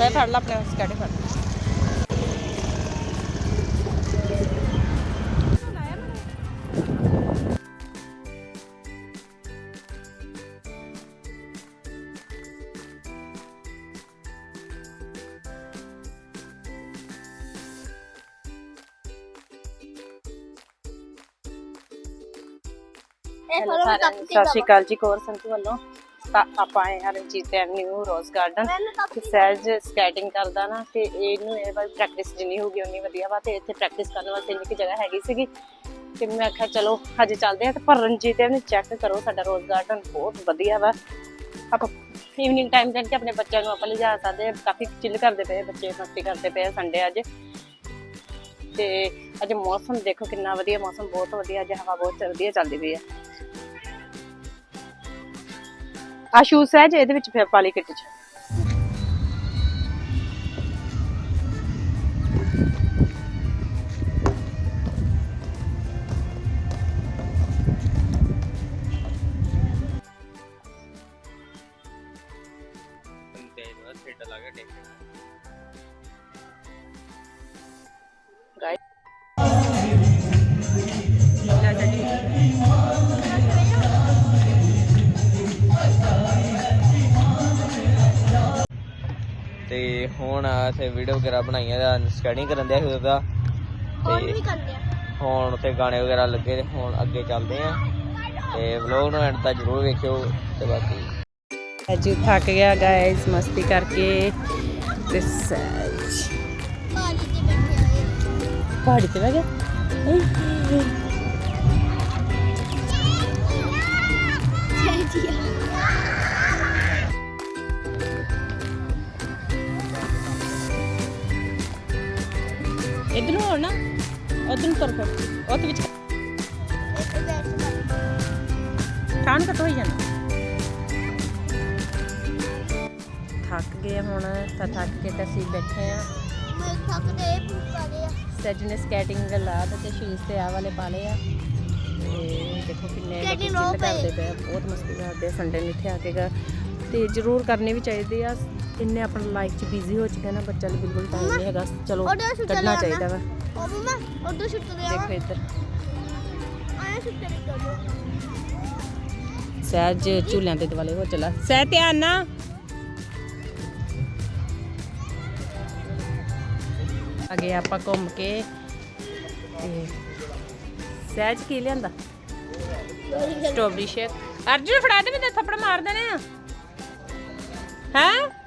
ਸਹਿ ਫੜ ਲਾ ਆਪਣੇ ਸਕੈਟੇ ਫੜ ਇਹ ਹੈਲੋ ਫੜੋ ਮੈਂ ਸਾਰਿਆਂ ਕੱਪ ਨੂੰ ਤੇ ਸਤਿ ਸ਼੍ਰੀ ਅਕਾਲ ਜੀ ਕੋਰ ਸੰਤੂ ਵੱਲੋਂ ਤਾਂ ਆਪਾਂ ਆਏ ਹਾਂ Ranjit and new rose garden ਤੇ ਸਹਿਜ ਸਕੇਟਿੰਗ ਕਰਦਾ ਨਾ ਤੇ ਇਹਨੂੰ ਇਹ ਵਾਰ ਪ੍ਰੈਕਟਿਸ ਜਿੰਨੀ ਹੋਊਗੀ ਉਨੀ ਵਧੀਆ ਵਾ ਤੇ ਇੱਥੇ ਪ੍ਰੈਕਟਿਸ ਕਰਨ ਵਾਸਤੇ ਇੰਨੀ ਕੁ ਜਗ੍ਹਾ ਹੈਗੀ ਸੀਗੀ ਤੇ ਮੈਂ ਆਖਿਆ ਚਲੋ ਹਜੇ ਚੱਲਦੇ ਆ ਤੇ ਪਰ ਰਣਜੀਤ ਇਹਨੂੰ ਚੈੱਕ ਕਰੋ ਸਾਡਾ ਰੋਜ਼ ਗਾਰਡਨ ਬਹੁਤ ਵਧੀਆ ਵਾ। ਆਪਾਂ ਈਵਨਿੰਗ ਟਾਈਮ ਤੇ ਆਪਣੇ ਬੱਚਿਆਂ ਨੂੰ ਆਪਾਂ ਲਿਜਾ ਸਕਦੇ ਆ। ਕਾਫੀ ਚਿੱਲ ਕਰਦੇ ਪਏ ਬੱਚੇ ਮਸਤੀ ਕਰਦੇ ਪਏ ਸੰਡੇ ਅੱਜ। ਤੇ ਅੱਜ ਮੌਸਮ ਦੇਖੋ ਕਿੰਨਾ ਵਧੀਆ ਮੌਸਮ ਬਹੁਤ ਵਧੀਆ ਅੱਜ ਹਵਾ ਬਹੁਤ ਵਧੀਆ ਚੱਲਦੀ ਪਈ ਆ। ਆ ਸ਼ੂਜ਼ ਹੈ ਜੇ ਇਹਦੇ ਵਿੱਚ ਫਿਰ ਪਾਲੀ ਕਿੱਟ ਚ। ਗਾਇਸ ਤੇ ਹੁਣ ਇਥੇ ਵੀਡੀਓ ਵਗੈਰਾ ਬਣਾਈਆਂ ਦਾ ਸਕੈਟਿੰਗ ਕਰਨ ਦਿਆ ਸੀ ਉਹਦਾ ਹੋਰ ਤੇ ਵੀ ਕਰਦੇ ਆ। ਹੁਣ ਉੱਥੇ ਗਾਣੇ ਵਗੈਰਾ ਲੱਗੇ ਤੇ ਹੁਣ ਅੱਗੇ ਚੱਲਦੇ ਆ। ਤੇ ਵਲੌਗ ਨੂੰ ਐਂਡ ਤੱਕ ਜ਼ਰੂਰ ਵੇਖਿਓ ਤੇ ਬਾਕੀ। ਅੱਜ ਥੱਕ ਗਿਆ ਗਾਇਸ ਮਸਤੀ ਕਰਕੇ। ਤੇ ਸਹਿਜ ਪਾਣੀ ਤੇ ਬੈਠੇ। ਪਹਾੜੀ ਤੇ ਬਹਿ ਇਧਰ ਨੂੰ ਹੋਣਾ ਉਧਰ ਨੂੰ ਤੁਰ ਫਿਰ ਉਹਦੇ ਵਿੱਚ ਇੱਥੇ ਬੈਠ ਕੇ ਠਾਣ ਘਟ ਹੋਈ ਜਾਂਦਾ। ਥੱਕ ਗਏ ਹੁਣ ਤਾਂ ਥੱਕ ਕੇ ਤਾਂ ਅਸੀਂ ਬੈਠੇ ਆ। ਮੈਂ ਥੱਕਦੇ ਭੁੱਖ ਆ ਗਈ ਆ। ਸੈਜ ਨੇ ਸਕੇਟਿੰਗ ਲਾ ਦਿੱਤੇ ਸ਼ੂਜ਼ ਤੇ ਆ ਵਾਲੇ ਪਾ ਲਏ ਆ। ਤੇ ਦੇਖੋ ਕਿੰਨੇ ਕਰਦੇ ਪਏ। ਬਹੁਤ ਮਸਤੀ ਕਰਦੇ ਸੰਡੇ ਨੂੰ ਇੱਥੇ ਆ ਕੇ ਤੇ ਜ਼ਰੂਰ ਕਰਨੇ ਵੀ ਚਾਹੀਦੇ ਆ। ਇੰਨੇ ਆਪਣੀ ਲਾਈਫ 'ਚ ਬਿਜ਼ੀ ਹੋ ਚੁੱਕੇ ਨਾ ਬੱਚਾ ਲਈ ਬਿਲਕੁਲ ਟਾਈਮ ਨਹੀਂ ਹੈਗਾ। ਚਲੋ ਕੱਢਣਾ। ਚਾਹੀਦਾ ਵਾ। ਉਹ ਮਮਾ ਉਧਰ ਸ਼ੁੱਟ ਰਿਹਾ ਦੇਖੋ ਇੱਧਰ। ਆਇਆ ਸ਼ੁੱਟ ਨਹੀਂ ਕਰੋ ਸਹਿਜ ਝੂਲਿਆਂ ਦੇ ਦੁਆਲੇ ਹੋ ਚਲਾ। ਸਹਿ ਧਿਆਨ ਨਾ ਅਗੇ ਆਪਾਂ ਘੁੰਮ ਕੇ ਤੇ ਸਹਿਜ ਕੀ ਲਿਆਂਦਾ? ਸਟ੍ਰਾਬੇਰੀ। ਸ਼ੇਕ। ਅਰਜੁਨ ਫੜਾ ਦੇ ਮੈਨੂੰ ਥੱਪੜ ਮਾਰ ਦੇਣੇ ਆ ਹੈ?